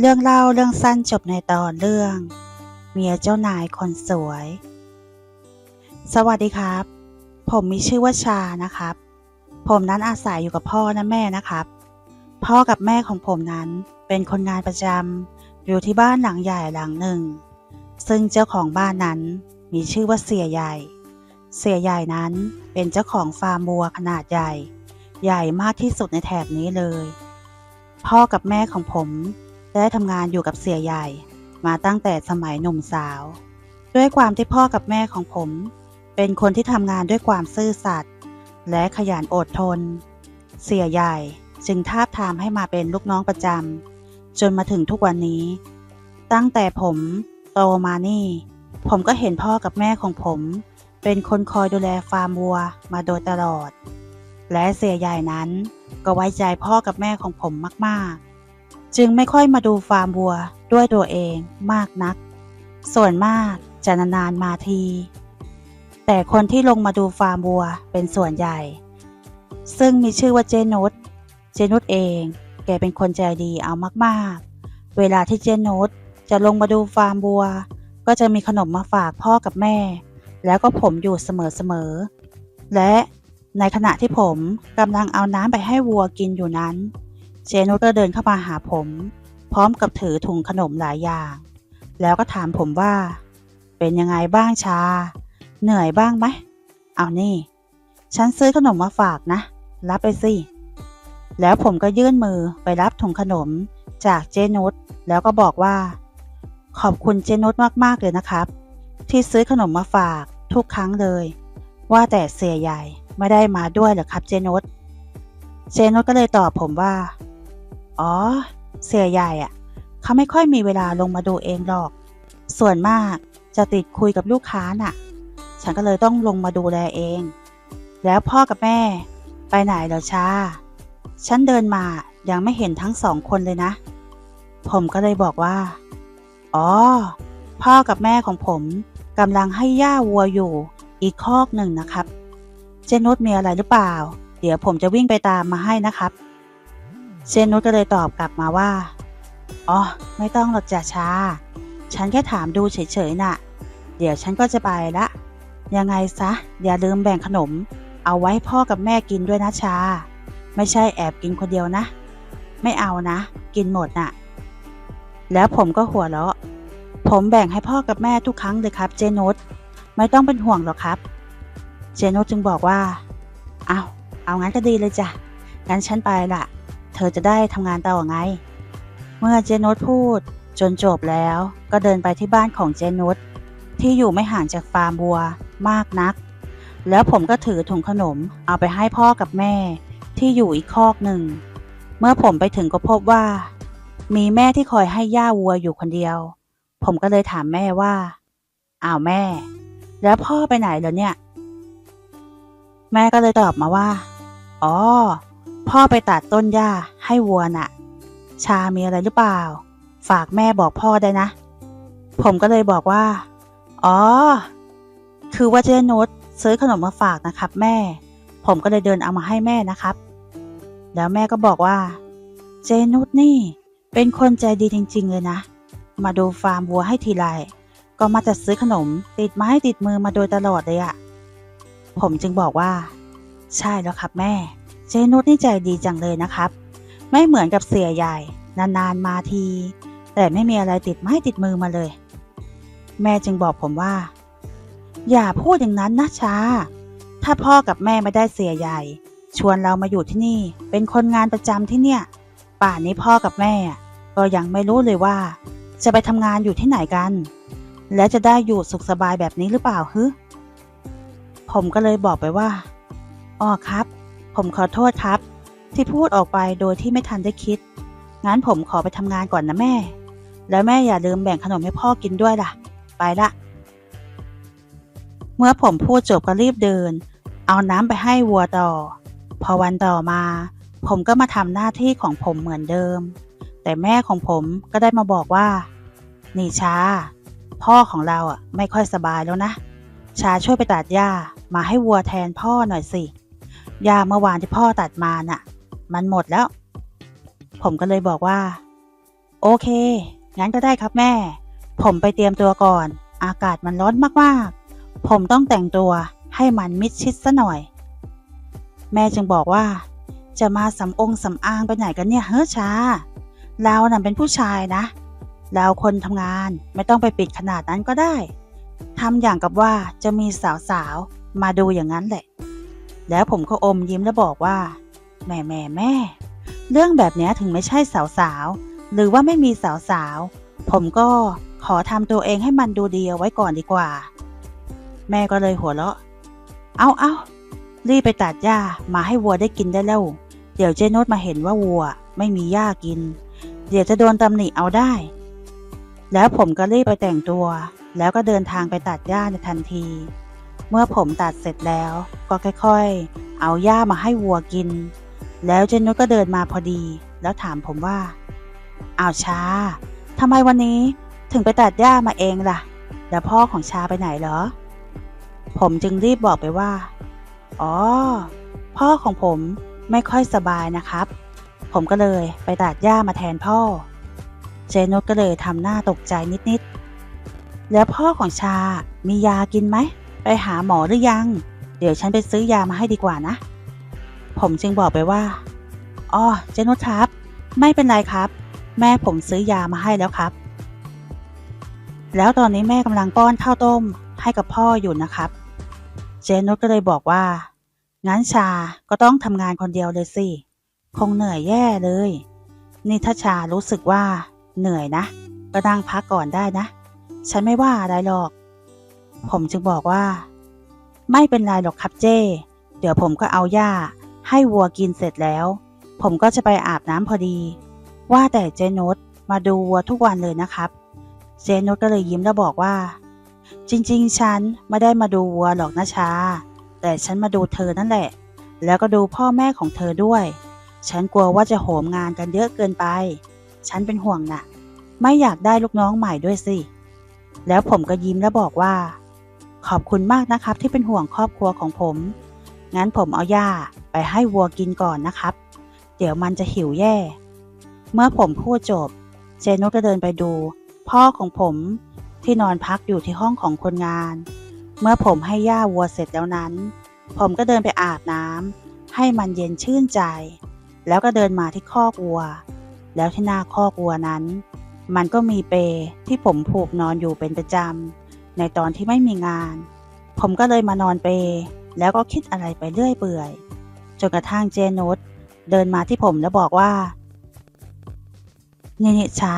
เรื่องเล่าเรื่องสั้นจบในตอนเรื่อง เมียเจ้านายคนสวย สวัสดีครับ ผมมีชื่อว่าชานะครับ ผมนั้นอาศัยอยู่กับพ่อและแม่นะครับ พ่อกับแม่ของผมนั้นเป็นคนงานประจำอยู่ที่บ้านหลังใหญ่หลังหนึ่ง ซึ่งเจ้าของบ้านนั้นมีชื่อว่าเสียใหญ่ เสียใหญ่นั้นเป็นเจ้าของฟาร์มวัวขนาดใหญ่ ใหญ่มากที่สุดในแถบนี้เลย พ่อกับแม่ของผม ได้ทำงานอยู่กับเสียใหญ่ มาตั้งแต่สมัยหนุ่มสาว ด้วยความที่พ่อกับแม่ของผม เป็นคนที่ทำงานด้วยความซื่อสัตย์และขยันอดทน เสียใหญ่จึงทาบทามให้มาเป็นลูกน้องประจำจนมาถึงทุกวันนี้ ตั้งแต่ผมโตมานี่ ผมก็เห็นพ่อกับแม่ของผม เป็นคนคอยดูแลฟาร์มวัวมาโดยตลอด และเสียใหญ่นั้นก็ไว้ใจพ่อกับแม่ของผมมากๆ จึงไม่ค่อยมาดูฟาร์มวัวด้วยตัวเองมากนัก ส่วนมากจะนานๆมาที แต่คนที่ลงมาดูฟาร์มวัวเป็นส่วนใหญ่ ซึ่งมีชื่อว่าเจนุชเจนุชเองแกเป็นคนใจดีเอามากๆ เวลาที่เจนุชจะลงมาดูฟาร์มวัว ก็จะมีขนมมาฝากพ่อกับแม่ แล้วก็ผมอยู่เสมอๆ และในขณะที่ผมกำลังเอาน้ำไปให้วัวกินอยู่นั้น เจนุชก็เดินเข้ามาหาผม พร้อมกับถือถุงขนมหลายอย่าง แล้วก็ถามผมว่า เป็นยังไงบ้างชา เหนื่อยบ้างไหมเอานี่ ฉันซื้อขนมมาฝากนะ รับไปสิ แล้วผมก็ยื่นมือไปรับถุงขนมจากเจนุชแล้วก็บอกว่า ขอบคุณเจนุชมากๆเลยนะครับ ที่ซื้อขนมมาฝากทุกครั้งเลย ว่าแต่เสียใหญ่ไม่ได้มาด้วยหรอครับเจนุชเจนุชก็เลยตอบผมว่า อ๋อ เสียใหญ่อะเขาไม่ค่อยมีเวลาลงมาดูเองหรอก ส่วนมากจะติดคุยกับลูกค้าน่ะ ฉันก็เลยต้องลงมาดูแลเอง แล้วพ่อกับแม่ ไปไหนเหรอชาฉันเดินมายังไม่เห็นทั้งสองคนเลยนะ ผมก็เลยบอกว่า อ๋อ พ่อกับแม่ของผมกำลังให้ย่าวัวอยู่อีกคอกหนึ่งนะครับ เจนุชมีอะไรหรือเปล่า เดี๋ยวผมจะวิ่งไปตามมาให้นะครับ เจนุชก็เลยตอบกลับมาว่า อ๋อ ไม่ต้องหรอกจ่าชา ฉันแค่ถามดูเฉยๆน่ะ เดี๋ยวฉันก็จะไปละ ยังไงซะ อย่าลืมแบ่งขนม เอาไว้พ่อกับแม่กินด้วยนะชา ไม่ใช่แอบกินคนเดียวนะ ไม่เอานะ กินหมดน่ะ แล้วผมก็หัวเราะ ผมแบ่งให้พ่อกับแม่ทุกครั้งเลยครับเจนุชไม่ต้องเป็นห่วงหรอกครับ เจนุชจึงบอกว่า เอาเอางั้นก็ดีเลยจ้ะงั้นฉันไปละ เธอจะได้ทำงานต่อไง เมื่อเจนุชพูดจนจบแล้วก็เดินไปที่บ้านของเจนุชที่อยู่ไม่ห่างจากฟาร์มวัวมากนัก แล้วผมก็ถือถุงขนมเอาไปให้พ่อกับแม่ที่อยู่อีกคอกหนึ่ง เมื่อผมไปถึงก็พบว่า มีแม่ที่คอยให้ย่าวัวอยู่คนเดียว ผมก็เลยถามแม่ว่า อ้าวแม่ แล้วพ่อไปไหนแล้วเนี่ย แม่ก็เลยตอบมาว่า อ๋อ พ่อไปตัดต้นหญ้าให้วัวน่ะ ชามีอะไรหรือเปล่า ฝากแม่บอกพ่อได้นะ ผมก็เลยบอกว่า อ๋อ คือว่าเจนุชซื้อขนมมาฝากนะครับ แม่ ผมก็เลยเดินเอามาให้แม่นะครับ แล้วแม่ก็บอกว่า เจนุชนี่ เป็นคนใจดีจริง ๆ เลยนะ มาดูฟาร์มวัวให้ทีไรก็มาจะซื้อขนมติดไม้ติดมือมาโดยตลอดเลยอะผมจึงบอกว่า ใช่แล้วครับแม่ เจนุชนี่ใจดีจังเลยนะครับ ไม่เหมือนกับเสียใหญ่ นานๆมาที แต่ไม่มีอะไรติดไม้ติดมือมาเลย แม่จึงบอกผมว่า อย่าพูดอย่างนั้นนะชาถ้าพ่อกับแม่ไม่ได้เสียใหญ่ ชวนเรามาอยู่ที่นี่ เป็นคนงานประจำที่เนี่ย ป่านนี้พ่อกับแม่ ก็ยังไม่รู้เลยว่า จะไปทำงานอยู่ที่ไหนกัน และจะได้อยู่สุขสบายแบบนี้หรือเปล่าฮึผมก็เลยบอกไปว่าอ๋อครับ ผมขอโทษครับ ที่พูดออกไปโดยที่ไม่ทันได้คิด งั้นผมขอไปทำงานก่อนนะแม่ แล้วแม่อย่าลืมแบ่งขนมให้พ่อกินด้วยล่ะ ไปละ เมื่อผมพูดจบก็รีบเดิน เอาน้ำไปให้วัวต่อ พอวันต่อมา ผมก็มาทำหน้าที่ของผมเหมือนเดิม แต่แม่ของผมก็ได้มาบอกว่า นี่ชา พ่อของเราอะไม่ค่อยสบายแล้วนะ ชาช่วยไปตัดหญ้ามาให้วัวแทนพ่อหน่อยสิ หญ้าเมื่อวานที่พ่อตัดมาน่ะ มันหมดแล้ว ผมก็เลยบอกว่า โอเค งั้นก็ได้ครับแม่ ผมไปเตรียมตัวก่อน อากาศมันร้อนมากๆ ผมต้องแต่งตัวให้มันมิดชิดซะหน่อย แม่จึงบอกว่า จะมาสำองสำอางไปไหนกันเนี่ยเฮ้อชาเราน่ะเป็นผู้ชายนะ เราคนทำงานไม่ต้องไปปิดขนาดนั้นก็ได้ทำอย่างกับว่าจะมีสาวๆ มาดูอย่างนั้นแหละ แล้วผมก็อมยิ้มแล้วบอกว่า แม่แม่แม่ เรื่องแบบนี้ถึงไม่ใช่สาวๆหรือว่าไม่มีสาวๆผมก็ขอทำตัวเองให้มันดูดีเอาไว้ก่อนดีกว่า แม่ก็เลยหัวเราะ เอาเอารีบไปตัดหญ้ามาให้วัวได้กินได้แล้ว เดี๋ยวเจนุชมาเห็นว่าวัว ไม่มีหญ้ากิน เดี๋ยวจะโดนตำหนิเอาได้ แล้วผมก็รีบไปแต่งตัว แล้วก็เดินทางไปตัดหญ้าในทันที เมื่อผมตัดเสร็จแล้ว ก็ค่อยๆ เอาหญ้ามาให้วัวกิน แล้วเจนุชก็เดินมาพอดี แล้วถามผมว่าอ้าวชาทำไมวันนี้ถึงไปตัดหญ้ามาเองล่ะ แล้วพ่อของชาไปไหนเหรอ ผมจึงรีบบอกไปว่า อ๋อ พ่อของผมไม่ค่อยสบายนะครับ ผมก็เลยไปตัดหญ้ามาแทนพ่อ เจนุชก็เลยทำหน้าตกใจนิดๆ แล้วพ่อของชามียากินไหม ไปหาหมอหรือยัง เดี๋ยวฉันไปซื้อยามาให้ดีกว่านะ ผมจึงบอกไปว่าอ๋อเจนุชครับ ไม่เป็นไรครับ แม่ผมซื้อยามาให้แล้วครับ แล้วตอนนี้แม่กำลังป้อนข้าวต้มให้กับพ่ออยู่นะครับ เจนุชก็เลยบอกว่า งั้นชาก็ต้องทำงานคนเดียวเลยสิ คงเหนื่อยแย่เลย นี่ถ้าชารู้สึกว่าเหนื่อยนะ ก็นั่งพักก่อนได้นะ ฉันไม่ว่าอะไรหรอก ผมจึงบอกว่า ไม่เป็นไรหรอกครับเจ้ เดี๋ยวผมก็เอาหญ้า ให้วัวกินเสร็จแล้ว ผมก็จะไปอาบน้ำพอดี ว่าแต่เจนุชมาดูวัวทุกวันเลยนะครับ เจนุชก็เลยยิ้มแล้วบอกว่า จริง ๆ ฉันไม่ได้มาดูวัวหรอกนะชา แต่ฉันมาดูเธอนั่นแหละ แล้วก็ดูพ่อแม่ของเธอด้วย ฉันกลัวว่าจะโหมงานกันเยอะเกินไป ฉันเป็นห่วงน่ะ ไม่อยากได้ลูกน้องใหม่ด้วยสิ แล้วผมก็ยิ้มแล้วบอกว่า ขอบคุณมากนะครับที่เป็นห่วงครอบครัวของผม งั้นผมเอาหญ้าไปให้วัวกินก่อนนะครับ เดี๋ยวมันจะหิวแย่ เมื่อผมพูดจบ เจนุก็เดินไปดู พ่อของผมที่นอนพักอยู่ที่ห้องของคนงาน เมื่อผมให้หญ้าวัวเสร็จแล้วนั้น ผมก็เดินไปอาบน้ำให้มันเย็นชื่นใจ แล้วก็เดินมาที่คอกวัว แล้วที่หน้าคอกวัวนั้น มันก็มีเปที่ผมผูกนอนอยู่เป็นประจำ ในตอนที่ไม่มีงาน ผมก็เลยมานอนเป แล้วก็คิดอะไรไปเรื่อยเปื่อย จนกระทั่งเจนุสเดินมาที่ผมแล้วบอกว่านี่นี่ชา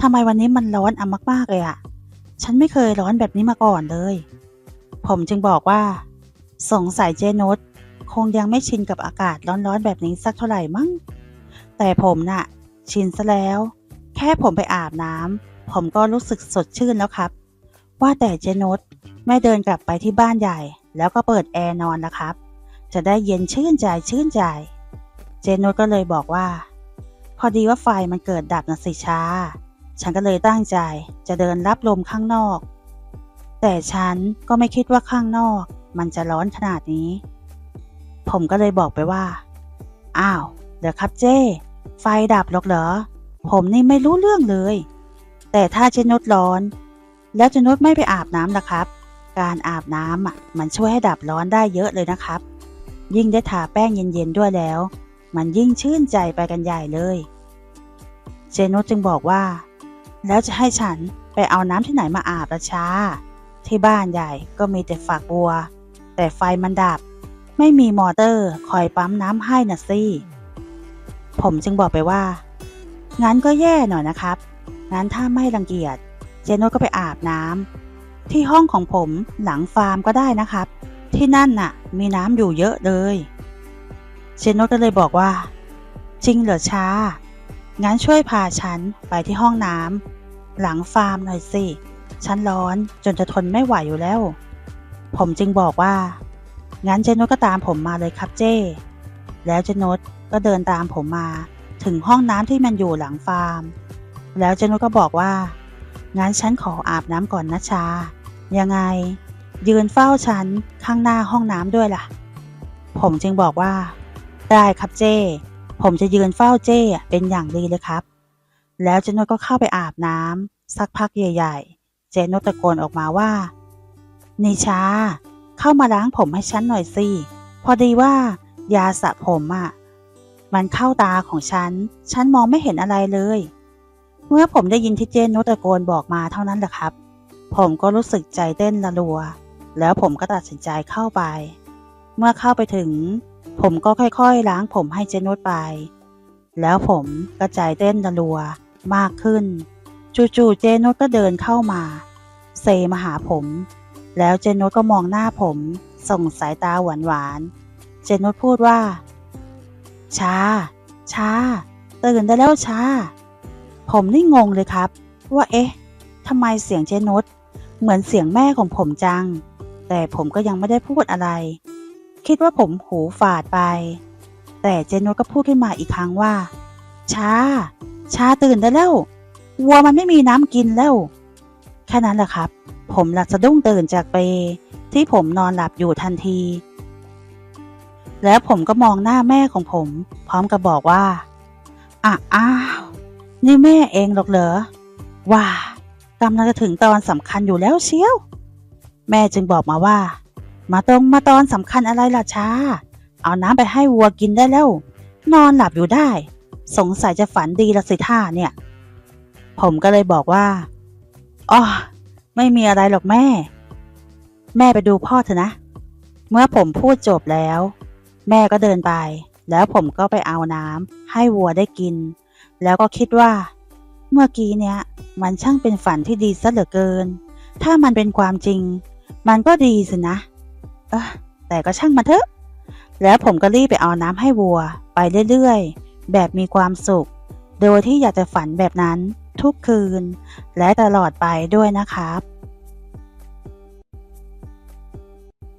ทำไมวันนี้มันร้อนอะมากๆเลยอะฉันไม่เคยร้อนแบบนี้มาก่อนเลย ผมจึงบอกว่า สงสัยเจนุสคงยังไม่ชินกับอากาศร้อนๆแบบนี้สักเท่าไหร่มั้ง แต่ผมน่ะ ชินซะแล้ว แค่ผมไปอาบน้ำผมก็รู้สึกสดชื่นแล้วครับ ว่าแต่เจนุสไม่เดินกลับไปที่บ้านใหญ่ แล้วก็เปิดแอร์นอนแล้วครับ จะได้เย็นชื่นใจชื่นใจ เจนุสก็เลยบอกว่า พอดีว่าไฟมันเกิดดับนะสิชาฉันก็เลยตั้งใจจะเดินรับลมข้างนอก แต่ฉันก็ไม่คิดว่าข้างนอก มันจะร้อนขนาดนี้ ผมก็เลยบอกไปว่า อ้าวเดี๋ยวครับเจ้ไฟดับหรอกเหรอ ผมนี่ไม่รู้เรื่องเลย แต่ถ้าเจนุชร้อน แล้วเจนุชไม่ไปอาบน้ำล่ะครับ การอาบน้ำอะมันช่วยให้ดับร้อนได้เยอะเลยนะครับ ยิ่งได้ทาแป้งเย็นๆด้วยแล้ว มันยิ่งชื่นใจไปกันใหญ่เลย เจนุชจึงบอกว่า แล้วจะให้ฉันไปเอาน้ำที่ไหนมาอาบละชาที่บ้านใหญ่ก็มีแต่ฝักบัว แต่ไฟมันดับ ไม่มีมอเตอร์คอยปั๊มน้ำให้น่ะสิผมจึงบอกไปว่า งั้นก็แย่หน่อยนะครับ งั้นถ้าไม่รังเกียจ เจนุชก็ไปอาบน้ำที่ห้องของผมหลังฟาร์มก็ได้นะครับ ที่นั่นน่ะ มีน้ำอยู่เยอะเลยเจนุชก็เลยบอกว่า จริงเหรอช้างั้นช่วยพาฉันไปที่ห้องน้ำหลังฟาร์มหน่อยสิฉันร้อนจนจะทนไม่ไหวอยู่แล้ว ผมจึงบอกว่า งั้นเจนุชก็ตามผมมาเลยครับเจ้ แล้วเจนุชก็เดินตามผมมา ถึงห้องน้ำที่มันอยู่หลังฟาร์ม แล้วเจนุชก็บอกว่า งั้นฉันขออาบน้ำก่อนนะชา ยังไง ยืนเฝ้าฉันข้างหน้าห้องน้ำด้วยล่ะ ผมจึงบอกว่า ได้ครับเจ้ ผมจะยืนเฝ้าเจ้เป็นอย่างดีเลยครับ แล้วเจนุชก็เข้าไปอาบน้ำสักพักใหญ่ ๆ เจนุชตะโกนออกมาว่านิชา เข้ามาล้างผมให้ฉันหน่อยสิ พอดีว่ายาสระผมอะ่ะ มันเข้าตาของฉัน ฉันมองไม่เห็นอะไรเลย เมื่อผมได้ยินที่เจนุตะโกนบอกมาเท่านั้นแหละครับ ผมก็รู้สึกใจเต้นระรัว แล้วผมก็ตัดสินใจเข้าไป เมื่อเข้าไปถึง ผมก็ค่อยๆ ล้างผมให้เจนุชไป แล้วผมก็ใจเต้นระรัวมากขึ้น จู่ๆเจนุชก็เดินเข้ามา เซมาหาผม แล้วเจนุชก็มองหน้าผม ส่งสายตาหวานๆ เจนุชพูดว่าชาชาตื่นได้แล้วชา ผมนี่งงเลยครับ ว่าเอ๊ะทำไมเสียงเจนุชเหมือนเสียงแม่ของผมจัง แต่ผมก็ยังไม่ได้พูดอะไร คิดว่าผมหูฝาดไป แต่เจนุชก็พูดขึ้นมาอีกครั้งว่าชาชาตื่นได้แล้ววัวมันไม่มีน้ำกินแล้ว แค่นั้นแหละครับ ผมหลับสะดุ้งตื่นจากเปที่ผมนอนหลับอยู่ทันที แล้วผมก็มองหน้าแม่ของผม พร้อมกับบอกว่าอะอ้า นี่แม่เองหรอกเหรอว่ากำลังจะถึงตอนสำคัญอยู่แล้วเชียว แม่จึงบอกมาว่า มาตรงมาตอนสำคัญอะไรล่ะช้า เอาน้ำไปให้วัวกินได้แล้ว นอนหลับอยู่ได้ สงสัยจะฝันดีละสิท่าเนี่ย ผมก็เลยบอกว่าอ๋อไม่มีอะไรหรอกแม่ แม่ไปดูพ่อเถอะนะ เมื่อผมพูดจบแล้ว แม่ก็เดินไป แล้วผมก็ไปเอาน้ำให้วัวได้กิน แล้วก็คิดว่า เมื่อกี้เนี้ยมันช่างเป็นฝันที่ดีซะเหลือเกิน ถ้ามันเป็นความจริง มันก็ดีสินะ เออแต่ก็ช่างมาเถอะ แล้วผมก็รีบไปเอาน้ำให้วัว ไปเรื่อยๆ แบบมีความสุข โดยที่อยากจะฝันแบบนั้นทุกคืน และตลอดไปด้วยนะครับ